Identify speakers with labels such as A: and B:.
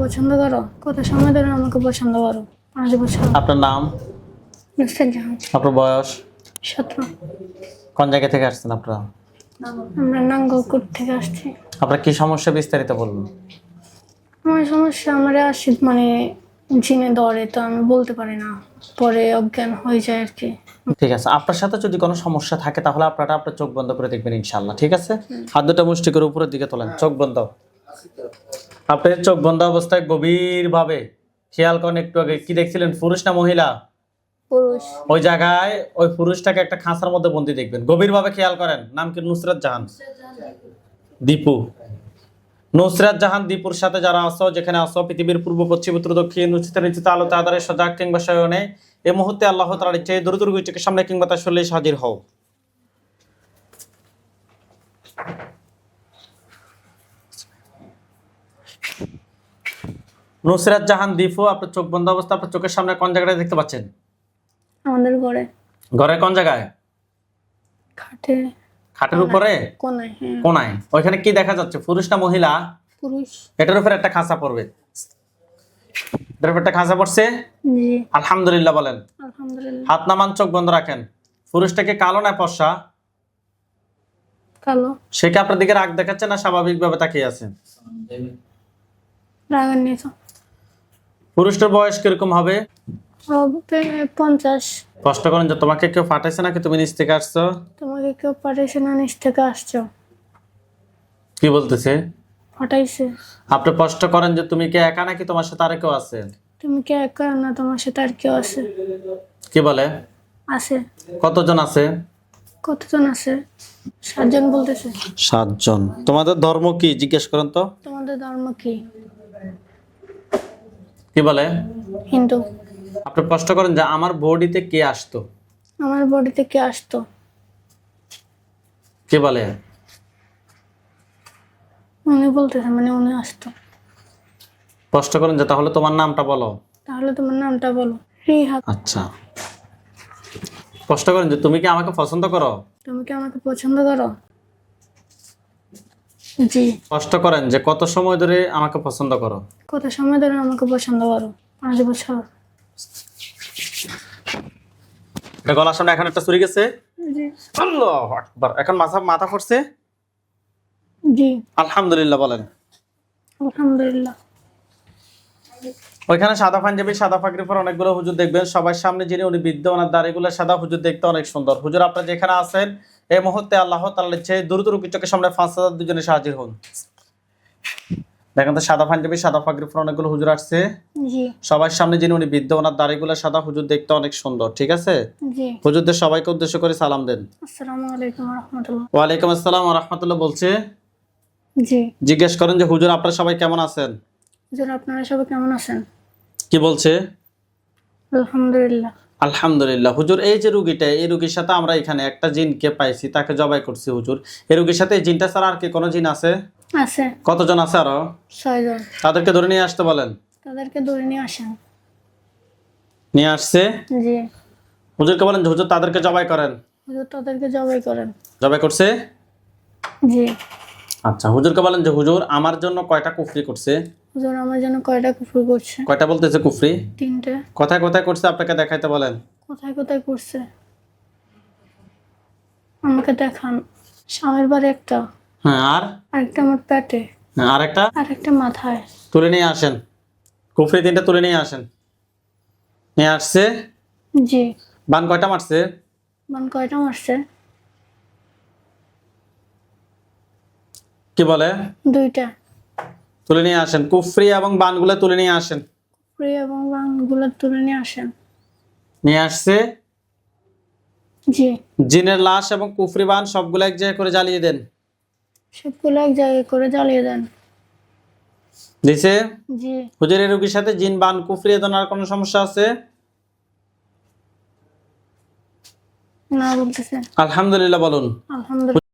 A: পছন্দ করো? কত সময় ধরে আমাকে পছন্দ করো? পাঁচ বছর।
B: আপনার নাম?
A: জাহান।
B: আপনার বয়স?
A: সতেরো।
B: কোন জায়গা থেকে আসছেন আপনারা?
A: আমরা নাঙ্গলকোট থেকে আসছি।
B: আপনার কি সমস্যা বিস্তারিত বলুন।
A: আমার সমস্যা আমার আসি মানে জিনে ধরে তো আমি বলতে পারি না। পরে অজ্ঞান হয়ে যায় আর কি।
B: ঠিক আছে আপনার সাথে যদি কোনো সমস্যা থাকে তাহলে আপনারা আপনার চোখ বন্ধ করে দেখবেন ইনশাল্লাহ ঠিক আছে? হাত দুটো মুষ্টি করে উপরের দিকে তোলেন চোখ বন্ধ। আপনি চোখ বন্ধ অবস্থায় গভীরভাবে খেয়াল করেন একটু আগে। কি দেখছিলেন? পুরুষ না মহিলা?
A: পুরুষ।
B: ওই জায়গায় ওই পুরুষটাকে একটা খাঁচার মধ্যে বন্দি দেখবেন। গভীরভাবে খেয়াল করেন। নাম কি? নুসরাত জাহান। দীপু। নুসরাত জাহান দীপুর সাথে যারা আসো যেখানে আসো পৃথিবীর পূর্ব পশ্চিম উত্তর দক্ষিণ উচিত নিচিত আলোতে আধারে সজাগ কিংবা শয়নে এই মুহূর্তে আল্লাহ তালার ইচ্ছে দূর দূর গুইটিকে সামনে কিংবা তার শরীরে হাজির হও। নুসরাত জাহান দীপু আপনার চোখ বন্ধ অবস্থা আপনার চোখের সামনে কোন জায়গাটা দেখতে পাচ্ছেন?
A: আমাদের ঘরে।
B: ঘরের কোন জায়গায়?
A: খাটে।
B: খাটের উপরে?
A: কোনায় হ্যাঁ।
B: কোনায়। ওইখানে কি দেখা যাচ্ছে? পুরুষ না মহিলা?
A: পুরুষ।
B: এটার উপরে একটা খাঁচা পড়বে। এটার উপর একটা খাঁচা পড়ছে?
A: জি।
B: আলহামদুলিল্লাহ বলেন।
A: আলহামদুলিল্লাহ।
B: হাত নামান চোখ বন্ধ রাখেন। পুরুষটাকে কালো না পশা
A: কালো।
B: সে কি আপনার দিকে রাগ দেখাচ্ছে না স্বাভাবিকভাবে তাকিয়ে আছে?
A: রাগান্বিত
B: পুরুষটার বয়স কীরকম হবে?
A: পঞ্চাশ।
B: কষ্ট করেন যে তোমাকে কেউ পাঠাইছে নাকি তুমি নিচ থেকে আসছো?
A: তোমাকে কেউ পাঠাইছে না নিচ থেকে আসছো।
B: কি বলতেছে?
A: পাঠাইছে।
B: আপনি কষ্ট করেন যে তুমি কি একা নাকি তোমার সাথে আরে কেউ আছে?
A: তুমি কি একা না তোমার সাথে আর কেউ আছে?
B: কি বলে?
A: আছে।
B: কতজন আছে?
A: কতজন আছে? সাতজন বলতেছে।
B: সাতজন। তোমাদের ধর্ম কি? জিজ্ঞেস করেন তো।
A: তোমাদের ধর্ম কি?
B: কি বলে?
A: হিন্দু।
B: আপনি কষ্ট করেন যে আমার বডিতে কে আসতো?
A: আমার বডিতে কে আসতো?
B: কে বলে?
A: উনি বলতেছে মানে উনি আসতো।
B: কষ্ট করেন যে তাহলে তোমার নামটা বলো।
A: তাহলে তোমার নামটা বলো। রিহাত
B: আচ্ছা। প্রশ্ন করেন যে তুমি কি আমাকে পছন্দ করো?
A: তুমি কি আমাকে পছন্দ করো? জি।
B: কষ্ট করেন যে কত সময় ধরে আমাকে পছন্দ করো?
A: কত সময় ধরে আমাকে পছন্দ করো? পাঁচ বছর।
B: এটা গলার সামনে এখন একটা চুরি গেছে?
A: জি।
B: আল্লাহ আকবার। এখন মাথা মাথা পড়ছে?
A: জি।
B: আলহামদুলিল্লাহ বলেন।
A: আলহামদুলিল্লাহ।
B: ওইখানে সাদা পাঞ্জাবি সাদা পাগড়ির পর অনেকগুলো হুজুর দেখবেন। সবার সামনে যিনি উনি বৃদ্ধ ওনার দাড়িগুলো সাদা হুজুর দেখতে অনেক সুন্দর। হুজুর আপনারা যেখানে আছেন এই মুহূর্তে আল্লাহ তাআলা ইচ্ছে দ্রুত রুকি চোখের সামনে পাঁচ হাজার দুজনে হাজির হন। দেখেন তো সাদা পাঞ্জাবি সাদা পাগড়ির পর অনেকগুলো হুজুর আসছে।
A: জি।
B: সবার সামনে যিনি উনি বৃদ্ধ ওনার দাড়িগুলো সাদা হুজুর দেখতে অনেক সুন্দর ঠিক আছে?
A: জি।
B: হুজুরদের সবাইকে উদ্দেশ্য করে সালাম দেন।
A: আসসালামু আলাইকুম রহমতুল্লাহ।
B: ওয়ালাইকুম আসসালাম রহমতুল্লাহ বলছে।
A: জি।
B: জিজ্ঞেস করেন যে হুজুর আপনারা সবাই কেমন আছেন?
A: হুজুর আপনারা সবাই কেমন আছেন?
B: কি বলছে?
A: আলহামদুলিল্লাহ।
B: আলহামদুলিল্লাহ হুজুর এই যে রুগীটা এই রুগীর সাথে আমরা এখানে একটা জিনকে পাইছি তাকে জবাই করছি হুজুর। এই রুগীর সাথে এই জিনটা ছাড়া আর কি কোনো জিন আছে?
A: আছে।
B: কতজন আছে আরও?
A: ছয়জন
B: তাদেরকে ধরে নিয়ে আসতে বলেন।
A: তাদেরকে ধরে নিয়ে আসেন।
B: নিয়ে আসছে?
A: জি।
B: হুজুরকে বলেন হুজুর তাদেরকে জবাই করেন।
A: হুজুর তাদেরকে জবাই করেন।
B: জবাই করছে?
A: জি।
B: আচ্ছা হুজুরকে বলেন যে হুজুর আমার জন্য কয়টা কুফরি করছে?
A: হুজুর আমার জন্য কয়টা কুকুর করছে।
B: কয়টা বলতেছে কুফরি?
A: তিনটে।
B: কোথায় কোথায় করছে? আপনাকে দেখাইতে বলেন।
A: কোথায় কোথায় করছে? আমাকে দেখান। স্বামীর বাড়ি একটা।
B: হ্যাঁ আর?
A: আরেকটা আমার পেটে।
B: হ্যাঁ, আর একটা
A: আর একটা মাথায়।
B: তুলে নিয়ে আসেন। কুফরি তিনটা তুলে নিয়ে আসেন। নিয়ে আসছে?
A: জি।
B: বান কয়টা মারছে?
A: মান কয়টা মারছে?
B: কি বলে?
A: দুইটা।
B: তুলে নিয়ে আসেন। কুফরি এবং বানগুলো তুলে নিয়ে আসেন।
A: কুকুরি এবং বাংগুলো তুলে নিয়ে আসেন।
B: নিয়ে আসছে।
A: জি।
B: জিনের লাশ এবং কুফরি বান সবগুলো এক জায়গায় করে জ্বালিয়ে দেন।
A: সবগুলো এক জায়গায় করে জ্বালিয়ে দেন।
B: দিছে?
A: জি।
B: হুজুরের রোগীর সাথে জিন বান কুফরি এ ধরনের আর কোনো সমস্যা আছে?
A: না বলতেছে।
B: আলহামদুলিল্লাহ বলুন।
A: আলহামদুলিল্লাহ।